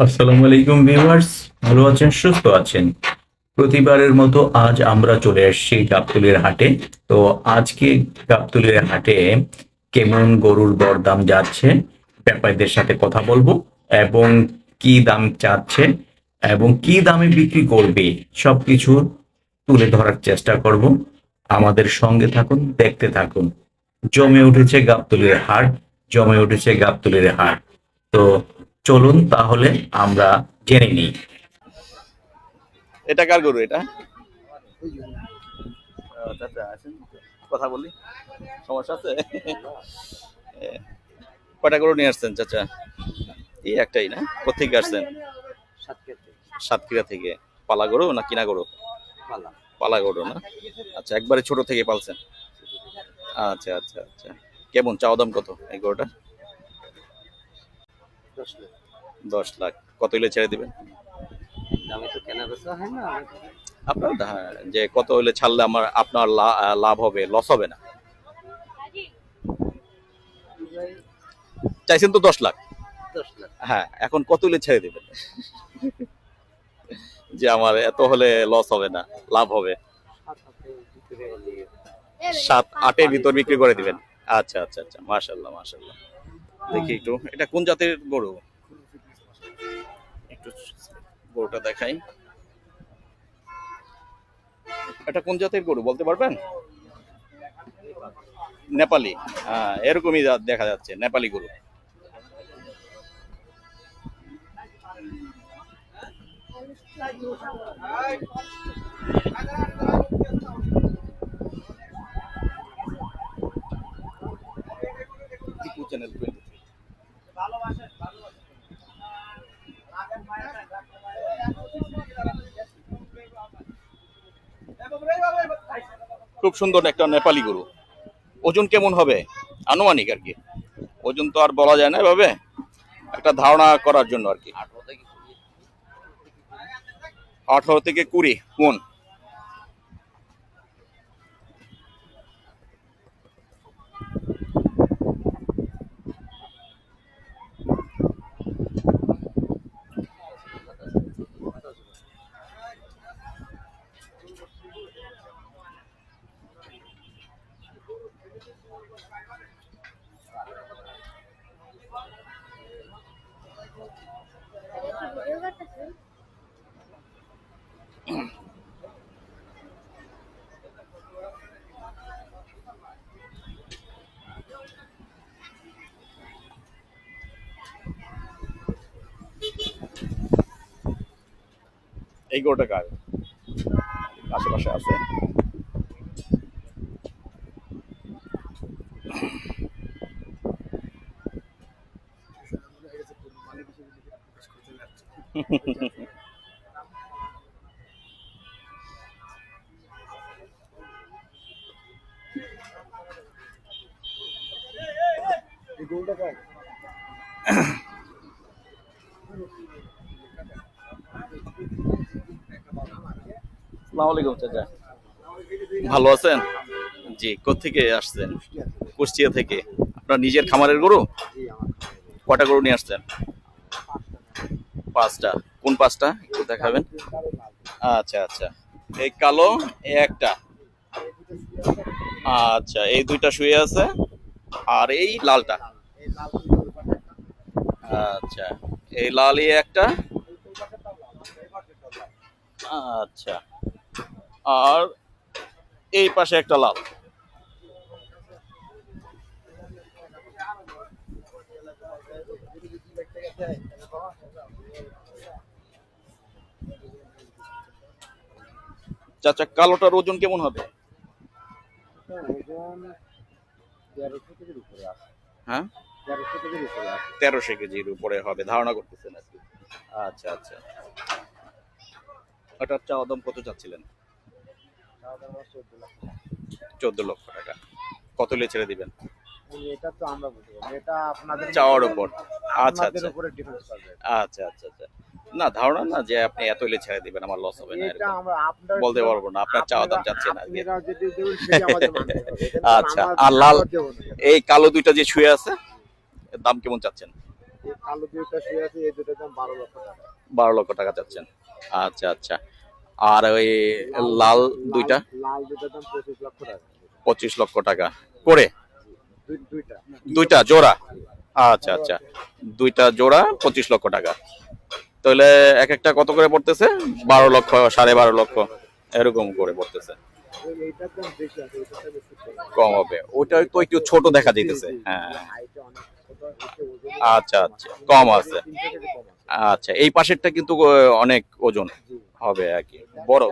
আসসালামু আলাইকুম ভিউয়ার্স, ভালো আছেন, সুস্থ আছেন? প্রতিবারের মতো আজ আমরা চলে এসেছি গাবতলির হাটে। তো আজকে গাবতলির হাটে কেমন গরুর দরদাম যাচ্ছে, ব্যাপারীদের সাথে কথা বলব এবং কি দাম চাচ্ছে এবং কি দামে বিক্রি করবে, সবকিছু তুলে ধরার চেষ্টা করব। আমাদের সঙ্গে থাকুন, দেখতে থাকুন। জমে উঠেছে গাবতলির হাট, জমে উঠেছে গাবতলির হাট। তো চলুন তাহলে আমরা জেনে নিই। এটা কার গরু এটা? কথা বলি। সমস্যা আছে? এ, কয়টা গরু নিয়ে আসছেন চাচা? এই একটাই না? কোথেকে আসছেন? সাতক্ষীরা থেকে। পালা গরু না কিনা গরু? পালা। গরু না? আচ্ছা একবারে ছোট থেকে পালছেন। আচ্ছা আচ্ছা আচ্ছা। কেমন? চাওয়া দাম কত এই গরুটা দশ লাখ। কত হলে ছেড়ে দিবেন? আপনার যে কত হলে ছাড়লে আমার আপনার লাভ হবে লস হবে না? চাইছেন তো দশ লাখ। হ্যাঁ এখন কত হলে ছেড়ে দেবেন? যে আমার এত হলে লস হবে না লাভ হবে। সাত আটের ভিতরে সাত আটের ভিতর বিক্রি করে দিবেন। আচ্ছা আচ্ছা আচ্ছা মাশাল্লাহ মাশাল্লাহ দেখি একটু এটা কোন জাতের গরু? একটু গরুটা দেখাই। এটা কোন জাতের গরু বলতে পারবেন? নেপালি। হ্যাঁ এরকমই দেখা যাচ্ছে, নেপালি গরু। খুব সুন্দর একটা নেপালি গরু। ওজন কেমন হবে? আনুমানিক আর কি। ওজন তো আর বলা যায় না এভাবে। একটা ধারণা করার জন্য আর কি। আঠারো থেকে কুড়ি। কোন? এই গরুটা কার? আশেপাশে আছে। ভালো আছেন? জি কোথেকে আসছেন? কুষ্টিয়া থেকে। আপনার নিজের খামারের গরু? কটা গরু নিয়ে আসছেন? পাঁচটা। কোন পাঁচটা? একটু দেখাবেন। আচ্ছা আচ্ছা। এই কালো, এই একটা। আচ্ছা এই দুইটা শুয়ে আছে, আর এই লালটা। আচ্ছা এই লালই একটা। আচ্ছা। আর এই পাশে একটা লাল। চাচা, কালোটার ওজন কেমন হবে? হ্যাঁ? তেরোশো কেজির উপরে হবে, ধারণা করতেছেন আর কি আচ্ছা আচ্ছা। ওটার চাওয়া দাম কত চাচ্ছিলেন? চোদ্দ লক্ষ টাকা। কত হলে ছেড়ে দিবেন? এটা তো আমরা এটা আপনাদের চাওয়ার উপর আচ্ছা আচ্ছা। উপরে করবে। আচ্ছা আচ্ছা আচ্ছা। না ধারণা না যে আপনি এত হলে ছেড়ে দিবেন আমার লস হবে না এটা আমরা আপনার বলতে পারব না আপনার চাওয়া দাম এটা তো আচ্ছা, আর লাল- না। এই কালো দুইটা যে শুয়ে আছে এর দাম কেমন চাচ্ছেন? কালো দুইটা শুয়ে আছে এই দুটার দাম বারো লক্ষ টাকা। বারো লক্ষ টাকা চাচ্ছেন। আচ্ছা আচ্ছা। আর ওই লাল দুইটা? পঁচিশ লক্ষ টাকা। করে? দুইটা। জোড়া? আচ্ছা আচ্ছা। দুইটা জোড়া পঁচিশ লক্ষ টাকা। তাহলে এক একটা কত করে পড়তেছে? বারো লক্ষ সাড়ে বারো লক্ষ এরকম করে পড়তেছে। কম। হবে। ওটা তো একটু ছোট দেখা যাইতেছে হ্যাঁ। আচ্ছা আচ্ছা। কম আছে। আচ্ছা এই পাশেরটা কিন্তু অনেক ওজন। হবে আর কি, বড়।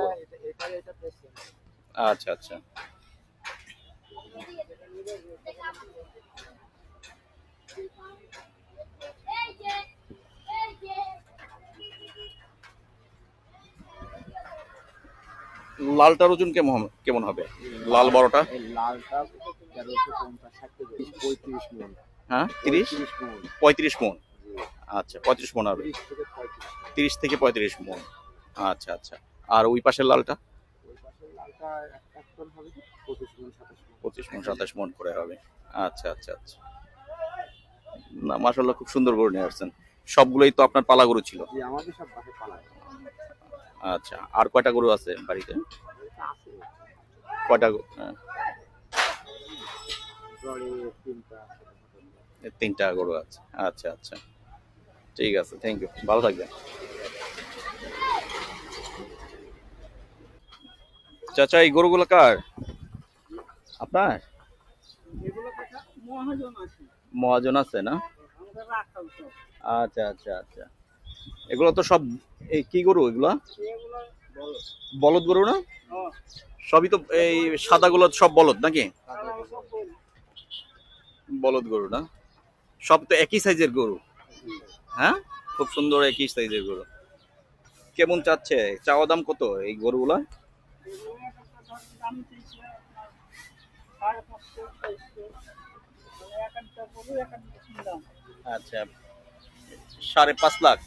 আচ্ছা আচ্ছা। লালটার ওজন কেমন কেমন হবে? লাল বড়টা? হ্যাঁ তিরিশ তিরিশ? পঁয়ত্রিশ মন। আচ্ছা পঁয়ত্রিশ মন হবে। তিরিশ থেকে পঁয়ত্রিশ মন। আচ্ছা আচ্ছা। আর ওই পাশের লালটা? পঁচিশ মন সাতাশ মন। করে হবে। আচ্ছা আচ্ছা আচ্ছা। না মাসাল্লাহ খুব সুন্দর করে নিয়ে আসছেন। সবগুলোই তো আপনার পালা গরু ছিল। আচ্ছা আর কয়টা গরু আছে বাড়িতে? কয়টা গরু? হ্যাঁ, তিনটা গরু আছে। আচ্ছা আচ্ছা। ঠিক আছে থ্যাংক ইউ ভালো থাকবেন। চাচা, এই গরুগুলো কার? আপনার? মহাজন আছে না? আচ্ছা আচ্ছা আচ্ছা। এগুলো তো সব, এই কি গরু এগুলা? বলদ গরু না? সবই তো এই সাদাগুলো সব বলদ নাকি? বলদ গরু না? সব তো একই সাইজের গরু। হ্যাঁ? খুব সুন্দর একই সাইজের গরু। কেমন চাচ্ছে? চাওয়া দাম কত এই গরুগুলা? আচ্ছা। সাড়ে পাঁচ লাখ?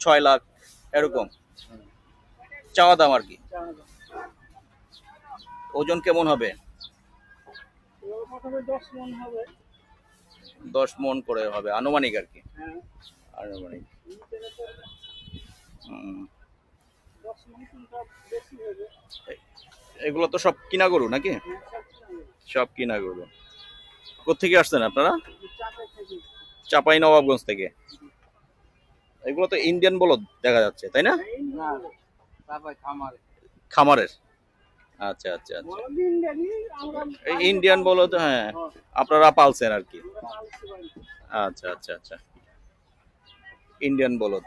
ছয় লাখ এরকম? চাওয়া দাম আর কি? ওজন কেমন হবে? দশ মন করে হবে আনুমানিক আর কি? আনুমানিক। হুম। এগুলো তো সব কিনা গরু নাকি? সব কিনা গরু। কোথেকে আসছেন আপনারা? চাপাই নবাবগঞ্জ থেকে। এগুলো তো ইন্ডিয়ান বলদ দেখা যাচ্ছে, তাই না? খামারের। আচ্ছা আচ্ছা আচ্ছা। ইন্ডিয়ান বলদ হ্যাঁ আপনারা পালছেন আর কি। আচ্ছা আচ্ছা আচ্ছা। ইন্ডিয়ান বলদ।